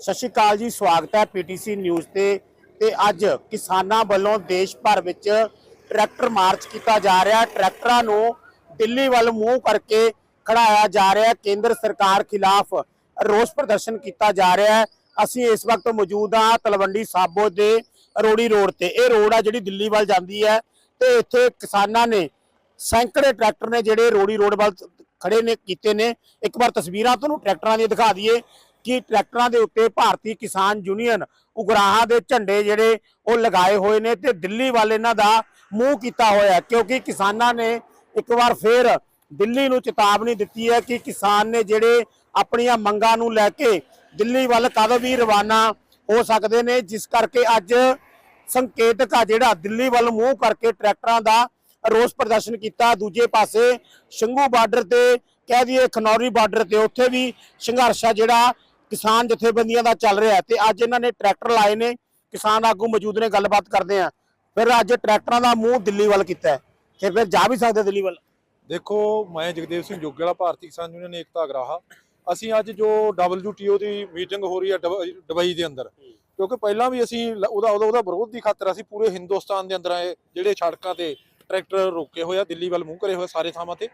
ਸਤਿ ਸ਼੍ਰੀ ਅਕਾਲ ਜੀ, ਸਵਾਗਤ ਹੈ ਪੀਟੀਸੀ ਨਿਊਜ਼ ਤੇ। ਤੇ ਅੱਜ ਕਿਸਾਨਾਂ ਵੱਲੋਂ ਦੇਸ਼ ਭਰ ਵਿੱਚ ਟਰੈਕਟਰ ਮਾਰਚ ਕੀਤਾ ਜਾ ਰਿਹਾ। ਟਰੈਕਟਰਾਂ ਨੂੰ ਦਿੱਲੀ ਵੱਲ ਮੂੰਹ ਕਰਕੇ ਖੜਾਇਆ ਜਾ ਰਿਹਾ। ਕੇਂਦਰ ਸਰਕਾਰ ਖਿਲਾਫ ਰੋਸ ਪ੍ਰਦਰਸ਼ਨ ਕੀਤਾ ਜਾ ਰਿਹਾ ਅਸੀਂ ਇਸ ਵਕਤ ਮੌਜੂਦ ਹਾਂ ਤਲਵੰਡੀ ਸਾਬੋ ਦੇ ਰੋੜੀ ਰੋਡ ਤੇ। ਇਹ ਰੋਡ ਆ ਜਿਹੜੀ ਦਿੱਲੀ ਵੱਲ ਜਾਂਦੀ ਹੈ ਤੇ ਇੱਥੇ ਕਿਸਾਨਾਂ ਨੇ ਸੈਂਕੜੇ ਟਰੈਕਟਰ ਨੇ ਜਿਹੜੇ ਰੋੜੀ ਰੋਡ ਵੱਲ ਖੜੇ ਨੇ, ਕੀਤੇ ਨੇ। ਇੱਕ ਵਾਰ ਤਸਵੀਰਾਂ ਤੁਹਾਨੂੰ ਟਰੈਕਟਰਾਂ ਦੀਆਂ ਦਿਖਾ ਦਈਏ। ਕਿ ਟਰੈਕਟਰਾਂ ਦੇ ਉੱਤੇ ਭਾਰਤੀ ਕਿਸਾਨ ਯੂਨੀਅਨ ਉਗਰਾਹਾਂ ਦੇ ਝੰਡੇ ਜਿਹੜੇ ਉਹ ਲਗਾਏ ਹੋਏ ਨੇ ਤੇ ਦਿੱਲੀ ਵੱਲ ਇਹਨਾਂ ਦਾ ਮੂੰਹ ਕੀਤਾ ਹੋਇਆ ਕਿਉਂਕਿ ਕਿਸਾਨਾਂ ਨੇ ਇੱਕ ਵਾਰ ਫੇਰ ਦਿੱਲੀ ਨੂੰ ਚੇਤਾਵਨੀ ਦਿੱਤੀ ਹੈ ਕਿ ਕਿਸਾਨ ਨੇ ਜਿਹੜੇ ਆਪਣੀਆਂ ਮੰਗਾਂ ਨੂੰ ਲੈ ਕੇ ਦਿੱਲੀ ਵੱਲ ਕਦੋਂ ਵੀ ਰਵਾਨਾ ਹੋ ਸਕਦੇ ਨੇ, ਜਿਸ ਕਰਕੇ ਅੱਜ ਸੰਕੇਤਕ ਆ ਜਿਹੜਾ ਦਿੱਲੀ ਵੱਲ ਮੂੰਹ ਕਰਕੇ ਟਰੈਕਟਰਾਂ ਦਾ ਰੋਸ ਪ੍ਰਦਰਸ਼ਨ ਕੀਤਾ। ਦੂਜੇ ਪਾਸੇ ਸ਼ੰਭੂ ਬਾਰਡਰ ਤੇ, ਕਹਿ ਦਈਏ ਖਨੌਰੀ ਬਾਰਡਰ ਤੇ, ਉੱਥੇ ਵੀ ਸੰਘਰਸ਼ ਆ ਜਿਹੜਾ ਕਿਸਾਨ ਜਥੇਬੰਦੀਆਂ ਦਾ ਚੱਲ ਰਿਹਾ ਤੇ ਅੱਜ ਇਹਨਾਂ ਨੇ ਟਰੈਕਟਰ ਲਾਏ ਨੇ, ਕਿਸਾਨ ਆਗੂ ਮੌਜੂਦ ਨੇ ਗੱਲਬਾਤ ਕਰਦੇ ਆ ਫਿਰ ਅੱਜ ਟਰੈਕਟਰਾਂ ਦਾ ਮੂੰਹ ਦਿੱਲੀ ਵੱਲ ਕੀਤਾ ਤੇ ਫਿਰ ਜਾ ਵੀ ਸਕਦੇ ਦਿੱਲੀ ਵੱਲ। ਦੇਖੋ, ਮੈਂ ਜਗਦੇਵ ਸਿੰਘ ਜੋਗੀ ਭਾਰਤੀ ਕਿਸਾਨ ਯੂਨੀਅਨ ਏਕਤਾ ਅਗਰਾਹਾ ਅਸੀਂ ਅੱਜ ਜੋ WTO ਦੀ ਮੀਟਿੰਗ ਹੋ ਰਹੀ ਹੈ ਦੁਬਈ- ਦੇ ਅੰਦਰ, ਕਿਉਂਕਿ ਪਹਿਲਾਂ ਵੀ ਅਸੀਂ ਉਹਦਾ ਉਹਦਾ ਵਿਰੋਧ ਦੀ ਖਾਤਰ ਅਸੀਂ ਪੂਰੇ ਹਿੰਦੁਸਤਾਨ ਦੇ ਅੰਦਰ ਆਏ, ਜਿਹੜੇ ਸੜਕਾਂ ਤੇ ਟਰੈਕਟਰ ਰੋਕੇ ਹੋਏ ਆ, ਦਿੱਲੀ ਵੱਲ ਮੂੰਹ ਕਰੇ ਹੋਏ ਸਾਰੇ ਥਾਵਾਂ ਤੇ।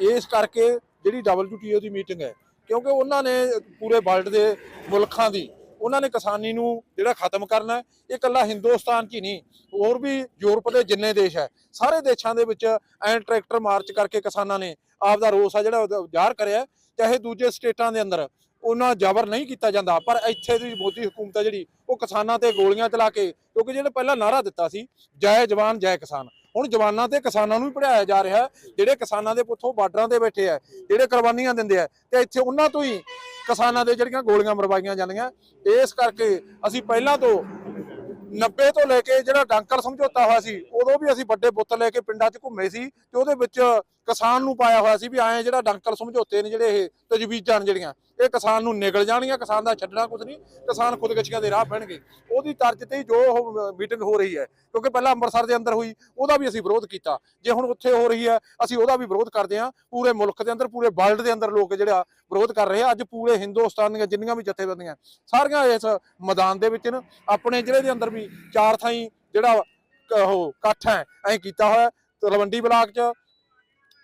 ਇਸ ਕਰਕੇ ਜਿਹੜੀ WTO ਦੀ ਮੀਟਿੰਗ ਹੈ ਕਿਉਂਕਿ ਉਹਨਾਂ ਨੇ ਪੂਰੇ ਵਰਲਡ ਦੇ ਮੁਲਕਾਂ ਦੀ, ਉਹਨਾਂ ਨੇ ਕਿਸਾਨੀ ਨੂੰ ਜਿਹੜਾ ਖਤਮ ਕਰਨਾ ਹੈ, ਇਹ ਇਕੱਲਾ ਹਿੰਦੁਸਤਾਨ 'ਚ ਹੀ ਨਹੀਂ, ਹੋਰ ਵੀ ਯੂਰਪ ਦੇ ਜਿੰਨੇ ਦੇਸ਼ ਹੈ, ਸਾਰੇ ਦੇਸ਼ਾਂ ਦੇ ਵਿੱਚ ਐਂ ਟਰੈਕਟਰ ਮਾਰਚ ਕਰਕੇ ਕਿਸਾਨਾਂ ਨੇ ਆਪ ਦਾ ਰੋਸ ਆ ਜਿਹੜਾ ਉਹਦਾ ਜ਼ਾਹਰ ਕਰਿਆ ਚਾਹੇ ਦੂਜੇ ਸਟੇਟਾਂ ਦੇ ਅੰਦਰ, ਉਹਨਾਂ ਜ਼ਬਰ ਨਹੀਂ ਕੀਤਾ ਜਾਂਦਾ, ਪਰ ਇੱਥੇ ਦੀ ਮੋਦੀ ਹਕੂਮਤ ਆ ਜਿਹੜੀ, ਉਹ ਕਿਸਾਨਾਂ ਤੇ ਗੋਲੀਆਂ ਚਲਾ ਕੇ, ਕਿਉਂਕਿ ਜਿਹੜੇ ਪਹਿਲਾਂ ਨਾਰਾ ਦਿੱਤਾ ਸੀ, ਜੈ ਜਵਾਨ, ਜੈ ਕਿਸਾਨ। ਹੁਣ ਜਵਾਨਾਂ ਤੇ ਕਿਸਾਨਾਂ ਨੂੰ ਵੀ ਪੜਾਇਆ ਜਾ ਰਿਹਾ ਜਿਹੜੇ ਕਿਸਾਨਾਂ ਦੇ ਪੁੱਥੋਂ ਬਾਰਡਰਾਂ ਤੇ ਬੈਠੇ ਆ, ਜਿਹੜੇ ਕੁਰਬਾਨੀਆਂ ਦਿੰਦੇ ਆ, ਤੇ ਇੱਥੇ ਉਹਨਾਂ ਤੋਂ ਹੀ ਕਿਸਾਨਾਂ ਦੇ ਜਿਹੜੀਆਂ ਗੋਲੀਆਂ ਮਰਵਾਈਆਂ ਜਾਂਦੀਆਂ। ਇਸ ਕਰਕੇ ਅਸੀਂ ਪਹਿਲਾਂ ਤੋਂ 90 ਤੋਂ ਲੈ ਕੇ ਜਿਹੜਾ ਡਾਂਕਰ ਸਮਝੌਤਾ ਹੋਇਆ ਸੀ, ਉਦੋਂ ਵੀ ਅਸੀਂ ਵੱਡੇ ਬੁੱਤ ਲੈ ਕੇ ਪਿੰਡਾਂ 'ਚ ਘੁੰਮੇ ਸੀ, ਤੇ ਉਹਦੇ ਵਿੱਚ ਕਿਸਾਨ ਨੂੰ ਪਾਇਆ ਹੋਇਆ ਸੀ ਵੀ ਐਂ ਜਿਹੜਾ ਡੰਕਲ ਸਮਝੌਤੇ ਨੇ ਜਿਹੜੇ ਇਹ ਤਜਵੀਜ਼ਾਂ ਨੇ ਜਿਹੜੀਆਂ, ਇਹ ਕਿਸਾਨ ਨੂੰ ਨਿਗਲ ਜਾਣਗੀਆਂ, ਕਿਸਾਨ ਦਾ ਛੱਡਣਾ ਕੁਝ ਨਹੀਂ, ਕਿਸਾਨ ਖੁਦਕਸ਼ੀਆਂ ਦੇ ਰਾਹ ਪੈਣਗੇ। ਉਹਦੀ ਤਰਜ ਤੇ ਜੋ ਉਹ ਮੀਟਿੰਗ ਹੋ ਰਹੀ ਹੈ, ਕਿਉਂਕਿ ਪਹਿਲਾਂ ਅੰਮ੍ਰਿਤਸਰ ਦੇ ਅੰਦਰ ਹੋਈ, ਉਹਦਾ ਵੀ ਅਸੀਂ ਵਿਰੋਧ ਕੀਤਾ। ਜੇ ਹੁਣ ਉੱਥੇ ਹੋ ਰਹੀ ਹੈ, ਅਸੀਂ ਉਹਦਾ ਵੀ ਵਿਰੋਧ ਕਰਦੇ ਹਾਂ। ਪੂਰੇ ਮੁਲਕ ਦੇ ਅੰਦਰ, ਪੂਰੇ ਵਰਲਡ ਦੇ ਅੰਦਰ ਲੋਕ ਜਿਹੜਾ ਵਿਰੋਧ ਕਰ ਰਹੇ ਆ। ਅੱਜ ਪੂਰੇ ਹਿੰਦੁਸਤਾਨ ਦੀਆਂ ਜਿੰਨੀਆਂ ਵੀ ਜਥੇਬੰਦੀਆਂ, ਸਾਰੀਆਂ ਇਸ ਮੈਦਾਨ ਦੇ ਵਿੱਚ ਨੇ। ਆਪਣੇ ਜ਼ਿਲ੍ਹੇ ਦੇ ਅੰਦਰ ਵੀ ਚਾਰ ਥਾਈਂ ਜਿਹੜਾ ਉਹ ਇਕੱਠ ਹੈ, ਐਂ ਕੀਤਾ ਹੋਇਆ, ਤਲਵੰਡੀ ਬਲਾਕ 'ਚ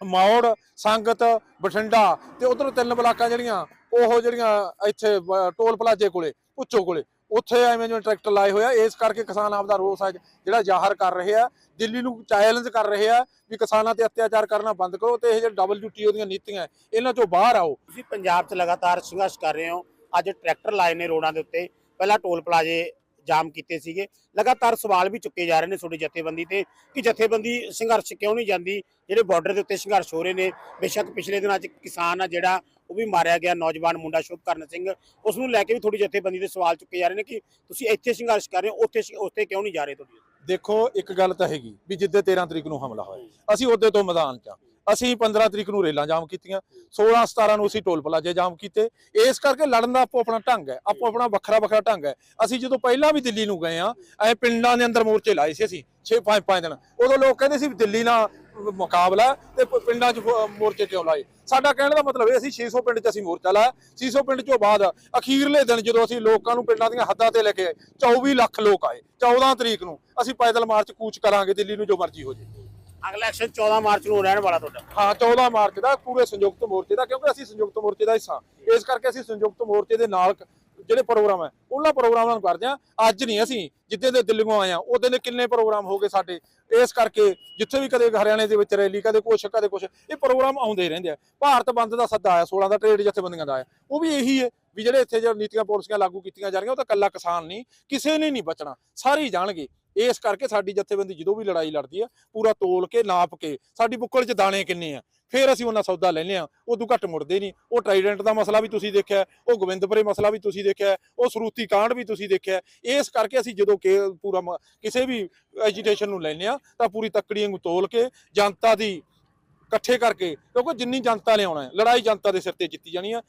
ਮੌੜ, ਸੰਗਤ, ਬਠਿੰਡਾ ਤੇ ਉਧਰ ਤਿੰਨ ਬਲਾਕਾਂ ਜਿਹੜੀਆਂ, ਉਹ ਜਿਹੜੀਆਂ ਇੱਥੇ ਟੋਲ ਪਲਾਜੇ ਕੋਲੇ ਉੱਚੋ ਕੋਲੇ, ਉੱਥੇ ਐਵੇਂ ਜਿਵੇਂ ਟਰੈਕਟਰ ਲਾਏ ਹੋਇਆ ਇਸ ਕਰਕੇ ਕਿਸਾਨ ਆਪਦਾ ਰੋਸ ਹੈ ਜਿਹੜਾ ਜ਼ਾਹਰ ਕਰ ਰਹੇ ਆ, ਦਿੱਲੀ ਨੂੰ ਚੈਲੰਜ ਕਰ ਰਹੇ ਆ ਵੀ ਕਿਸਾਨਾਂ ਤੇ ਅਤਿਆਚਾਰ ਕਰਨਾ ਬੰਦ ਕਰੋ ਤੇ ਇਹ ਜਿਹੜੇ WTO ਦੀਆਂ ਨੀਤੀਆਂ ਇਹਨਾਂ ਚੋਂ ਬਾਹਰ ਆਓ। ਤੁਸੀਂ ਪੰਜਾਬ 'ਚ ਲਗਾਤਾਰ ਸੰਘਰਸ਼ ਕਰ ਰਹੇ ਹੋ, ਅੱਜ ਟਰੈਕਟਰ ਲਾਏ ਨੇ ਰੋਡਾਂ ਦੇ ਉੱਤੇ, ਪਹਿਲਾਂ ਟੋਲ ਪਲਾਜ਼ੇ ਜਾਮ ਕੀਤੇ ਸੀਗੇ। ਲਗਾਤਾਰ ਸਵਾਲ ਵੀ ਚੁੱਕੇ ਜਾ ਰਹੇ ਨੇ ਤੁਹਾਡੀ ਜਥੇਬੰਦੀ ਤੇ ਕਿ ਜਥੇਬੰਦੀ ਸੰਘਰਸ਼ ਕਿਉਂ ਨਹੀਂ ਜਾਂਦੀ? ਜਿਹੜੇ ਬਾਰਡਰ ਦੇ ਉੱਤੇ ਸੰਘਰਸ਼ ਹੋ ਰਹੇ ਨੇ, ਬੇਸ਼ੱਕ ਪਿਛਲੇ ਦਿਨਾਂ 'ਚ ਕਿਸਾਨ ਆ ਜਿਹੜਾ, ਉਹ ਵੀ ਮਾਰਿਆ ਗਿਆ, ਨੌਜਵਾਨ ਮੁੰਡਾ ਸ਼ੁਭਕਰਨ ਸਿੰਘ। ਉਸ ਨੂੰ ਲੈ ਕੇ ਵੀ ਤੁਹਾਡੀ ਜਥੇਬੰਦੀ ਦੇ ਸਵਾਲ ਚੁੱਕੇ ਜਾ ਰਹੇ ਨੇ ਕਿ ਤੁਸੀਂ ਇੱਥੇ ਸੰਘਰਸ਼ ਕਰ ਰਹੇ ਹੋ, ਉੱਥੇ ਉੱਥੇ ਕਿਉਂ ਨਹੀਂ ਜਾ ਰਹੇ ਤੁਹਾਡੀ? ਦੇਖੋ, ਇੱਕ ਗੱਲ ਤਾਂ ਹੈਗੀ ਵੀ ਜਿੱਦੇ 13 ਤਰੀਕ ਨੂੰ ਹਮਲਾ ਹੋਇਆ, ਅਸੀਂ ਉਹਦੇ ਤੋਂ ਮੈਦਾਨ 'ਚ ਅਸੀਂ 15 ਤਰੀਕ ਨੂੰ ਰੇਲਾਂ ਜਾਮ ਕੀਤੀਆਂ 16 17 ਨੂੰ ਅਸੀਂ ਟੋਲ ਪਲਾਜੇ ਜਾਮ ਕੀਤੇ। ਇਸ ਕਰਕੇ ਲੜਨ ਦਾ ਆਪੋ ਆਪਣਾ ਢੰਗ ਹੈ, ਆਪੋ ਆਪਣਾ ਵੱਖਰਾ ਵੱਖਰਾ ਢੰਗ ਹੈ। ਅਸੀਂ ਜਦੋਂ ਪਹਿਲਾਂ ਵੀ ਦਿੱਲੀ ਨੂੰ ਗਏ ਆ ਐ ਪਿੰਡਾਂ ਦੇ ਅੰਦਰ ਮੋਰਚੇ ਲਾਏ ਸੀ ਅਸੀਂ 6 5 5 ਦਿਨ। ਉਦੋਂ ਲੋਕ ਕਹਿੰਦੇ ਸੀ ਵੀ ਦਿੱਲੀ ਨਾਲ ਮੁਕਾਬਲਾ ਤੇ ਪਿੰਡਾਂ 'ਚ ਮੋਰਚੇ ਕਿਉਂ ਲਾਏ? ਸਾਡਾ ਕਹਿਣ ਦਾ ਮਤਲਬ ਇਹ ਅਸੀਂ 600 ਪਿੰਡ 'ਚ ਅਸੀਂ ਮੋਰਚਾ ਲਾਇਆ। 600 ਪਿੰਡ 'ਚੋਂ ਬਾਅਦ ਅਖੀਰਲੇ ਦਿਨ ਜਦੋਂ ਅਸੀਂ ਲੋਕਾਂ ਨੂੰ ਪਿੰਡਾਂ ਦੀਆਂ ਹੱਦਾਂ ਤੇ ਲੈ ਕੇ ਆਏ 24 ਲੱਖ ਲੋਕ ਆਏ 14 ਤਰੀਕ ਨੂੰ। ਅਸੀਂ ਪੈਦਲ ਮਾਰਚ ਕੂਚ ਕਰਾਂਗੇ, ਦਿੱਲੀ ਨੂੰ ਜੋ ਮਰਜ਼ੀ ਹੋ ਜੇ ਅਗਲਾ ਐਕਸ਼ਨ 14 ਮਾਰਚ ਨੂੰ ਰਹਿਣ ਵਾਲਾ ਤੁਹਾਡਾ। ਹਾਂ 14 ਮਾਰਚ ਦਾ ਪੂਰੇ ਸੰਯੁਕਤ ਮੋਰਚੇ ਦਾ, ਕਿਉਂਕਿ ਅਸੀਂ ਸੰਯੁਕਤ ਮੋਰਚੇ ਦਾ ਹਿੱਸਾ ਇਸ ਕਰਕੇ ਅਸੀਂ ਸੰਯੁਕਤ ਮੋਰਚੇ ਦੇ ਨਾਲ ਜਿਹੜੇ ਪ੍ਰੋਗਰਾਮ ਹੈ, ਉਹਨਾਂ ਪ੍ਰੋਗਰਾਮਾਂ ਨੂੰ ਕਰਦੇ ਆ ਅੱਜ ਨਹੀਂ ਅਸੀਂ, ਜਿੱਦੇ ਦੇ ਦਿੱਲੀੋਂ ਆਏ ਆ ਉਹਦੇ ਨੇ ਕਿੰਨੇ ਪ੍ਰੋਗਰਾਮ ਹੋ ਗਏ ਸਾਡੇ। ਇਸ ਕਰਕੇ ਜਿੱਥੇ ਵੀ ਕਦੇ ਹਰਿਆਣੇ ਦੇ ਵਿੱਚ ਰੈਲੀ, ਕਦੇ ਕੁਛ ਕਦੇ ਕੁਛ, ਇਹ ਪ੍ਰੋਗਰਾਮ ਆਉਂਦੇ ਰਹਿੰਦੇ ਆ। ਭਾਰਤ ਬੰਦ ਦਾ ਸੱਦਾ ਆਇਆ 16 ਦਾ ਟ੍ਰੇਡ ਜਥੇਬੰਦੀਆਂ ਦਾ ਆਇਆ। ਉਹ ਵੀ ਇਹੀ ਹੈ ਵੀ ਜਿਹੜੇ ਇੱਥੇ ਜੋ ਨੀਤੀਆਂ, ਪਾਲਿਸੀਆਂ ਲਾਗੂ ਕੀਤੀਆਂ ਜਾ ਰਹੀਆਂ, ਉਹ ਤਾਂ ਕੱਲਾ ਕਿਸਾਨ ਨਹੀਂ, ਕਿਸੇ ਨੇ ਨਹੀਂ ਬਚਣਾ। ਸਾਰੇ ਹੀ ਜਾਣਗੇ। ਇਸ ਕਰਕੇ ਸਾਡੀ ਜਥੇਬੰਦੀ ਜਦੋਂ ਵੀ ਲੜਾਈ ਲੜਦੀ ਆ, ਪੂਰਾ ਤੋਲ ਕੇ ਨਾਪ ਕੇ, ਸਾਡੀ ਬੁੱਕਲ 'ਚ ਦਾਣੇ ਕਿੰਨੇ ਆ? ਫਿਰ ਅਸੀਂ ਉਹਨਾਂ ਸੌਦਾ ਲੈਨੇ ਆ ਉਦੋਂ ਘੱਟ ਮੁੜਦੇ ਨਹੀਂ। ਉਹ ਟ੍ਰਾਈਡੈਂਟ ਦਾ ਮਸਲਾ ਵੀ ਤੁਸੀਂ ਦੇਖਿਆ, ਉਹ ਗੋਬਿੰਦਪੁਰੇ ਮਸਲਾ ਵੀ ਤੁਸੀਂ ਦੇਖਿਆ, ਉਹ ਸਰੂਤੀ ਕਾਂਡ ਵੀ ਤੁਸੀਂ ਦੇਖਿਆ। ਇਸ ਕਰਕੇ ਅਸੀਂ ਜਦੋਂ ਕਿ ਪੂਰਾ ਮ- ਕਿਸੇ ਵੀ ਐਜੀਟੇਸ਼ਨ ਨੂੰ ਲੈਨੇ ਆ ਤਾਂ ਪੂਰੀ ਤੱਕੜੀ ਨੂੰ ਤੋਲ ਕੇ ਜਨਤਾ ਦੀ ਇਕੱਠੇ ਕਰਕੇ, ਕਿਉਂਕਿ ਜਿੰਨੀ ਜਨਤਾ ਨੇ ਆਉਣਾ ਹੈ, ਲੜਾਈ ਜਨਤਾ ਦੇ ਸਿਰ ਤੇ ਜਿੱਤੀ ਜਾਣੀ ਆ।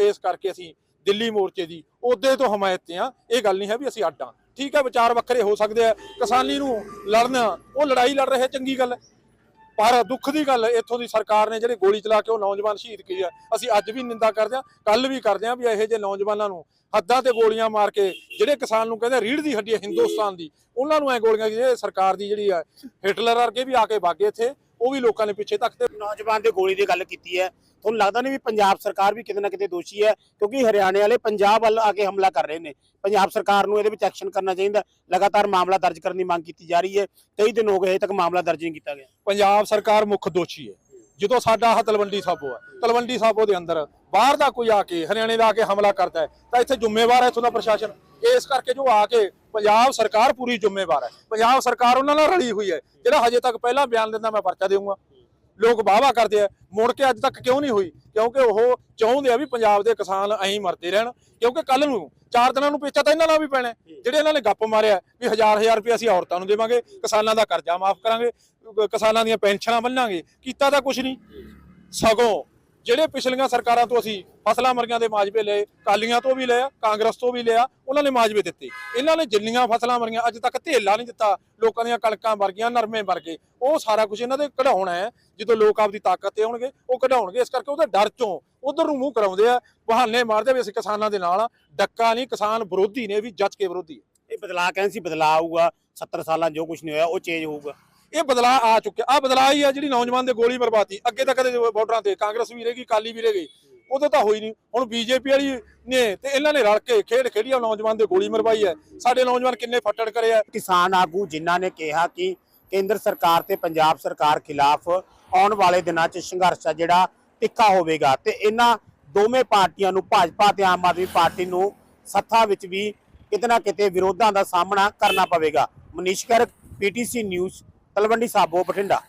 ਇਸ ਕਰਕੇ ਅਸੀਂ ਦਿੱਲੀ ਮੋਰਚੇ ਦੀ ਉਹਦੇ ਤੋਂ ਹਮਾਇਤ ਤੇ ਆ ਇਹ ਗੱਲ ਨਹੀਂ ਹੈ ਵੀ ਅਸੀਂ ਅੱਡ ਹਾਂ। ਠੀਕ ਹੈ, ਵਿਚਾਰ ਵੱਖਰੇ ਹੋ ਸਕਦੇ ਆ। ਕਿਸਾਨੀ ਨੂੰ ਲੜਨਾ, ਉਹ ਲੜਾਈ ਲੜ ਰਹੇ, ਚੰਗੀ ਗੱਲ। ਹੈ ਪਰ ਦੁੱਖ ਦੀ ਗੱਲ, ਇੱਥੋਂ ਦੀ ਸਰਕਾਰ ਨੇ ਜਿਹੜੇ ਗੋਲੀ ਚਲਾ ਕੇ ਉਹ ਨੌਜਵਾਨ ਸ਼ਹੀਦ ਕੀ ਆ। ਅਸੀਂ ਅੱਜ ਵੀ ਨਿੰਦਾ ਕਰਦੇ ਆ ਕੱਲ ਵੀ ਕਰਦੇ ਆ ਵੀ ਇਹੋ ਜਿਹੇ ਨੌਜਵਾਨਾਂ ਨੂੰ ਹੱਦਾਂ ਤੇ ਗੋਲੀਆਂ ਮਾਰ ਕੇ, ਜਿਹੜੇ ਕਿਸਾਨ ਨੂੰ ਕਹਿੰਦੇ ਰੀੜ ਦੀ ਹੱਡੀ ਹੈ ਹਿੰਦੁਸਤਾਨ ਦੀ, ਉਹਨਾਂ ਨੂੰ ਐ ਗੋਲੀਆਂ ਜਿਹੜੇ ਸਰਕਾਰ ਦੀ ਜਿਹੜੀ ਆ ਹਿਟਲਰ ਵਰਗੇ ਵੀ ਆ ਕੇ ਬਾਗੇ ਇੱਥੇ, ਉਹ ਵੀ ਲੋਕਾਂ ਨੇ ਪਿੱਛੇ ਤੱਕ ਤੇ ਨੌਜਵਾਨ ਦੇ ਗੋਲੀ ਦੀ ਗੱਲ ਕੀਤੀ ਹੈ। ਤੁਹਾਨੂੰ ਲੱਗਦਾ ਨਹੀਂ ਵੀ ਪੰਜਾਬ ਸਰਕਾਰ ਵੀ ਕਿਤੇ ਨਾ ਕਿਤੇ ਦੋਸ਼ੀ ਹੈ? ਕਿਉਂਕਿ ਹਰਿਆਣੇ ਵਾਲੇ ਪੰਜਾਬ ਵੱਲ ਆ ਕੇ ਹਮਲਾ ਕਰ ਰਹੇ ਨੇ। ਪੰਜਾਬ ਸਰਕਾਰ ਨੂੰ ਇਹਦੇ ਵਿੱਚ ਐਕਸ਼ਨ ਕਰਨਾ ਚਾਹੀਦਾ। ਲਗਾਤਾਰ ਮਾਮਲਾ ਦਰਜ ਕਰਨ ਦੀ ਮੰਗ ਕੀਤੀ ਜਾ ਰਹੀ ਹੈ। ਕਈ ਦਿਨ ਹੋ ਗਏ ਹਜੇ ਤੱਕ ਮਾਮਲਾ ਦਰਜ ਨਹੀਂ ਕੀਤਾ ਗਿਆ। ਪੰਜਾਬ ਸਰਕਾਰ ਮੁੱਖ ਦੋਸ਼ੀ ਹੈ। ਜਦੋਂ ਸਾਡਾ ਆਹ ਤਲਵੰਡੀ ਸਾਬੋ ਹੈ ਤਲਵੰਡੀ ਸਾਬੋ ਦੇ ਅੰਦਰ ਬਾਹਰ ਦਾ ਕੋਈ ਆ ਕੇ, ਹਰਿਆਣੇ ਦਾ ਆ ਕੇ ਹਮਲਾ ਕਰਦਾ ਹੈ, ਤਾਂ ਇੱਥੇ ਜ਼ਿੰਮੇਵਾਰ ਹੈ ਇੱਥੋਂ ਦਾ ਪ੍ਰਸ਼ਾਸਨ। ਇਸ ਕਰਕੇ ਜੋ ਆ ਕੇ ਪੰਜਾਬ ਸਰਕਾਰ ਪੂਰੀ ਜ਼ਿੰਮੇਵਾਰ ਹੈ। ਪੰਜਾਬ ਸਰਕਾਰ ਉਹਨਾਂ ਨਾਲ ਰਲੀ ਹੋਈ ਹੈ। ਜਿਹੜਾ ਹਜੇ ਤੱਕ ਪਹਿਲਾਂ ਬਿਆਨ ਦਿੰਦਾ ਮੈਂ ਪਰਚਾ ਦੇਵਾਂਗਾ ਲੋਕ ਵਾਹਵਾ ਕਰਦੇ ਆ। ਮੁੜ ਕੇ ਅੱਜ ਤੱਕ ਕਿਉਂ ਨਹੀਂ ਹੋਈ? ਕਿਉਂਕਿ ਉਹ ਚਾਹੁੰਦੇ ਆ ਵੀ ਪੰਜਾਬ ਦੇ ਕਿਸਾਨ ਐਂ ਮਰਦੇ ਰਹਿਣ। ਕਿਉਂਕਿ ਕੱਲ ਨੂੰ ਚਾਰ ਦਿਨਾਂ ਨੂੰ ਪਿੱਛਾ ਤਾਂ ਇਹਨਾਂ ਨਾਲ ਵੀ ਪੈਣਾ। ਜਿਹੜੇ ਇਹਨਾਂ ਨੇ ਗੱਪ ਮਾਰਿਆ ਵੀ ਹਜ਼ਾਰ ਹਜ਼ਾਰ ਰੁਪਏ ਅਸੀਂ ਔਰਤਾਂ ਨੂੰ ਦੇਵਾਂਗੇ, ਕਿਸਾਨਾਂ ਦਾ ਕਰਜ਼ਾ ਮਾਫ ਕਰਾਂਗੇ, ਕਿਸਾਨਾਂ ਦੀਆਂ ਪੈਨਸ਼ਨਾਂ ਬੰਨਾਂਗੇ। ਕੀਤਾ ਤਾਂ ਕੁਝ ਨਹੀਂ। ਸਗੋਂ ਜਿਹੜੇ ਪਿਛਲੀਆਂ ਸਰਕਾਰਾਂ ਤੋਂ ਅਸੀਂ ਫਸਲਾਂ ਮਰੀਆਂ ਦੇ ਮਾਜਵੇ ਲਏ ਕਾਲੀਆਂ ਤੋਂ ਵੀ ਲਿਆ ਕਾਂਗਰਸ ਤੋਂ ਵੀ ਲਿਆ ਉਹਨਾਂ ਨੇ ਮਾਜਵੇ ਦਿੱਤੇ। ਇਹਨਾਂ ਨੇ ਜਿੰਨੀਆਂ ਫਸਲਾਂ ਮਰੀਆਂ ਅੱਜ ਤੱਕ ਧੇਲਾ ਨਹੀਂ ਦਿੱਤਾ ਲੋਕਾਂ ਦੀਆਂ ਕਣਕਾਂ ਮਰ ਗਈਆਂ ਨਰਮੇ ਮਰ ਗਏ। ਉਹ ਸਾਰਾ ਕੁਝ ਇਹਨਾਂ ਦੇ ਕਢਾਉਣਾ ਹੈ। ਜਦੋਂ ਲੋਕ ਆਪਦੀ ਤਾਕਤ ਤੇ ਆਉਣਗੇ ਉਹ ਕਢਾਉਣਗੇ। ਇਸ ਕਰਕੇ ਉਹਦੇ ਡਰ ਚੋਂ ਉਧਰ ਨੂੰ ਮੂੰਹ ਕਰਾਉਂਦੇ ਆ ਬਹਾਨੇ ਮਾਰਦੇ ਵੀ ਅਸੀਂ ਕਿਸਾਨਾਂ ਦੇ ਨਾਲ ਆ। ਡੱਕਾ ਨਹੀਂ ਕਿਸਾਨ ਵਿਰੋਧੀ ਨੇ ਵੀ ਜੱਜ ਕੇ ਵਿਰੋਧੀ ਇਹ ਬਦਲਾਅ ਕਹਿੰਦੇ ਸੀ ਬਦਲਾਅ ਆਊਗਾ 70 ਸਾਲਾਂ ਜੋ ਕੁਝ ਨਹੀਂ ਹੋਇਆ ਉਹ ਚੇਂਜ ਹੋਊਗਾ। ਇਹ ਬਦਲਾਅ ਆ ਚੁੱਕਿਆ। ਆ ਬਦਲਾਅ ਹੀ ਆ ਜਿਹੜੀ ਨੌਜਵਾਨ ਦੇ ਗੋਲੀ ਬਰਬਾਦੀ ਅੱਗੇ ਤਾਂ ਕਦੇ ਬਾਰਡਰਾਂ ਤੇ ਕਾਂਗਰਸ ਵੀ ਰਹੇਗੀ ਕਾਲੀ ਵੀ ਰਹੇਗੀ ਉਦੋਂ ਤਾਂ ਹੋਈ ਨਹੀਂ। ਹੁਣ ਬੀਜੇਪੀ ਵਾਲੀ ਨੇ ਤੇ ਇਹਨਾਂ ਨੇ ਰਲ ਕੇ ਖੇਡ ਖੇਡੀ ਆ, ਨੌਜਵਾਨ ਦੇ ਗੋਲੀ ਮਰਵਾਈ ਹੈ। ਸਾਡੇ ਨੌਜਵਾਨ ਕਿੰਨੇ ਫੱਟੜ ਕਰੇ ਆ। ਕਿਸਾਨ ਆਗੂ ਜਿਨ੍ਹਾਂ ਨੇ ਕਿਹਾ ਕਿ ਕੇਂਦਰ ਸਰਕਾਰ ਤੇ ਪੰਜਾਬ ਸਰਕਾਰ ਖਿਲਾਫ ਆਉਣ ਵਾਲੇ ਦਿਨਾਂ 'ਚ ਸੰਘਰਸ਼ ਆ ਜਿਹੜਾ ਤਿੱਖਾ ਹੋਵੇਗਾ ਤੇ ਇਹਨਾਂ ਦੋਵੇਂ ਪਾਰਟੀਆਂ ਨੂੰ, ਭਾਜਪਾ ਤੇ ਆਮ ਆਦਮੀ ਪਾਰਟੀ ਨੂੰ ਸੱਥਾ ਵਿੱਚ ਵੀ ਕਿਤੇ ਨਾ ਕਿਤੇ ਵਿਰੋਧਾਂ ਦਾ ਸਾਹਮਣਾ ਕਰਨਾ ਪਵੇਗਾ। Manish Karak PTC news, Talwandi Sabo, Bathinda.